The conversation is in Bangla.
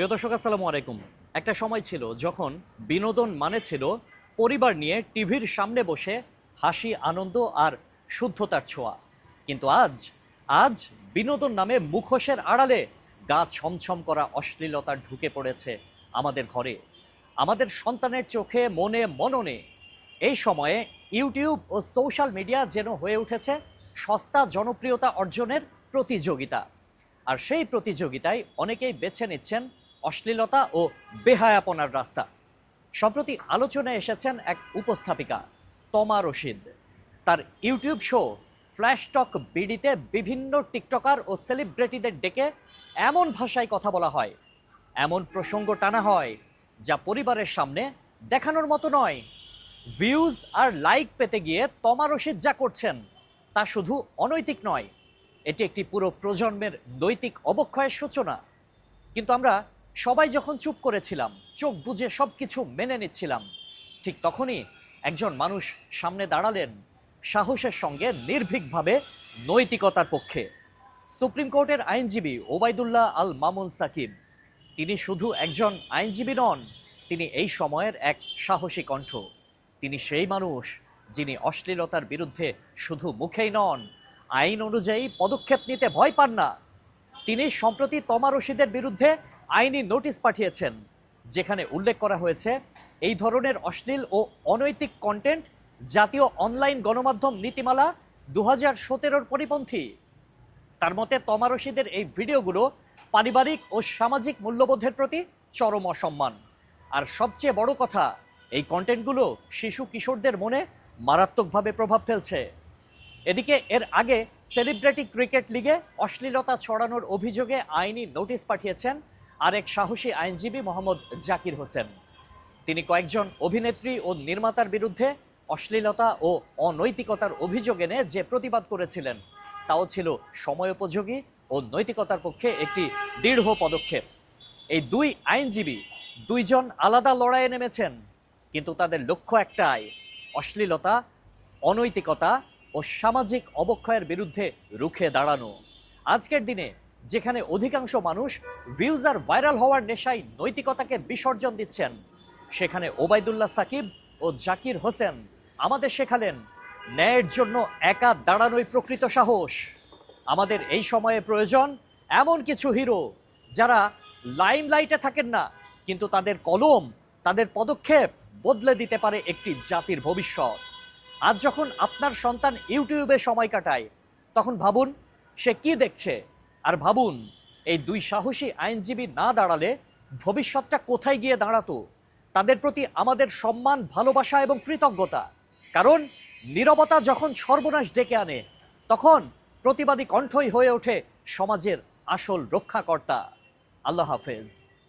প্রিয় দর্শক, আসসালামু আলাইকুম। একটা সময় ছিল যখন বিনোদন মানে ছিল পরিবার নিয়ে টিভির সামনে বসে হাসি, আনন্দ আর শুদ্ধতার ছোঁয়া। কিন্তু আজ আজ বিনোদন নামে মুখোশের আড়ালে গা ছমছম করা অশ্লীলতা ঢুকে পড়েছে আমাদের ঘরে। আমাদের সন্তানের চোখে, মনে, মননে এই সময়ে ইউটিউব ও সোশ্যাল মিডিয়া যেন হয়ে উঠেছে সস্তা জনপ্রিয়তা অর্জনের প্রতিযোগিতা। আর সেই প্রতিযোগিতায় অনেকেই বেছে নিচ্ছেন অশ্লীলতা ও বেহায়াপনার রাস্তা। সম্প্রতি আলোচনায় এসেছেন এক উপস্থাপিকা, তমা রশিদ। তার ইউটিউব শো, ফ্ল্যাশ টক বিডিতে বিভিন্ন টিকটকার ও সেলিব্রিটিদের ডেকে এমন ভাষায় কথা বলা হয়, এমন প্রসঙ্গ টানা হয়, যা পরিবারের সামনে দেখানোর মতো নয়। ভিউজ আর লাইক পেতে গিয়ে তমা রশিদ যা করছেন, তা শুধু অনৈতিক নয়, এটি একটি পুরো প্রজন্মের নৈতিক অবক্ষয়ের সূচনা। কিন্তু আমরা সবাই যখন চুপ করেছিলাম, চোখ বুজে সব কিছু মেনে নিচ্ছিলাম, ঠিক তখনই একজন মানুষ সামনে দাঁড়ালেন সাহসের সঙ্গে নির্ভীকভাবে নৈতিকতার পক্ষে। সুপ্রিম কোর্টের আইনজীবী ওবায়দুল্লাহ আল মামুন সাকিব। তিনি শুধু একজন আইনজীবী নন, তিনি এই সময়ের এক সাহসী কণ্ঠ। তিনি সেই মানুষ যিনি অশ্লীলতার বিরুদ্ধে শুধু মুখেই নন, আইন অনুযায়ী পদক্ষেপ নিতে ভয় পান না। তিনি সম্প্রতি তমা রশিদের বিরুদ্ধে আইনি নোটিশ পাঠিয়েছেন, যেখানে উল্লেখ করা হয়েছে, এই ধরনের অশ্লীল ও অনৈতিক কন্টেন্ট জাতীয় অনলাইন গণমাধ্যম নীতিমালা দু হাজার সতেরোর পরিপন্থী। তার মতে তমা রশিদের এই ভিডিওগুলো পারিবারিক ও সামাজিক মূল্যবোধের প্রতি চরম অসম্মান। আর সবচেয়ে বড় কথা, এই কন্টেন্টগুলো শিশু কিশোরদের মনে মারাত্মকভাবে প্রভাব ফেলছে। এদিকে, এর আগে সেলিব্রিটি ক্রিকেট লিগে অশ্লীলতা ছড়ানোর অভিযোগে আইনি নোটিশ পাঠিয়েছেন আরেক সাহসী আইনজীবী মোহাম্মদ জাকির হোসেন। তিনি কয়েকজন অভিনেত্রী ও নির্মাতার বিরুদ্ধে অশ্লীলতা ও অনৈতিকতার অভিযোগ এনে যে প্রতিবাদ করেছিলেন, তাও ছিল সময়োপযোগী ও নৈতিকতার পক্ষে একটি দৃঢ় পদক্ষেপ। এই দুই আইনজীবী দুইজন আলাদা লড়াইয়ে নেমেছেন, কিন্তু তাদের লক্ষ্য একটাই, অশ্লীলতা, অনৈতিকতা ও সামাজিক অবক্ষয়ের বিরুদ্ধে রুখে দাঁড়ানো। আজকের দিনে যেখানে অধিকাংশ মানুষ ভিউজ আর ভাইরাল হওয়ার নেশায় নৈতিকতাকে বিসর্জন দিচ্ছেন। সেখানে ওবায়দুল্লাহ সাকিব ও জাকির হোসেন আমাদের শেখালেন, ন্যায়ের জন্য একা দাঁড়ানোই প্রকৃত সাহস। আমাদের এই সময়ে প্রয়োজন এমন কিছু হিরো যারা লাইম লাইটে থাকেন না, কিন্তু তাদের কলম, তাদের পদক্ষেপ বদলে দিতে পারে একটি জাতির ভবিষ্যৎ। আজ যখন আপনার সন্তান ইউটিউবে সময় কাটায়, তখন ভাবুন সে কি দেখছে। আর ভাবুন, এই দুই সাহসী আইনজীবী না দাঁড়ালে ভবিষ্যৎটা কোথায় গিয়ে দাঁড়াতো? তাদের প্রতি আমাদের সম্মান, ভালোবাসা এবং কৃতজ্ঞতা। কারণ নিরবতা যখন সর্বনাশ ডেকে আনে, তখন প্রতিবাদী কণ্ঠই হয়ে ওঠে সমাজের আসল রক্ষাকর্তা। আল্লাহ হাফেজ।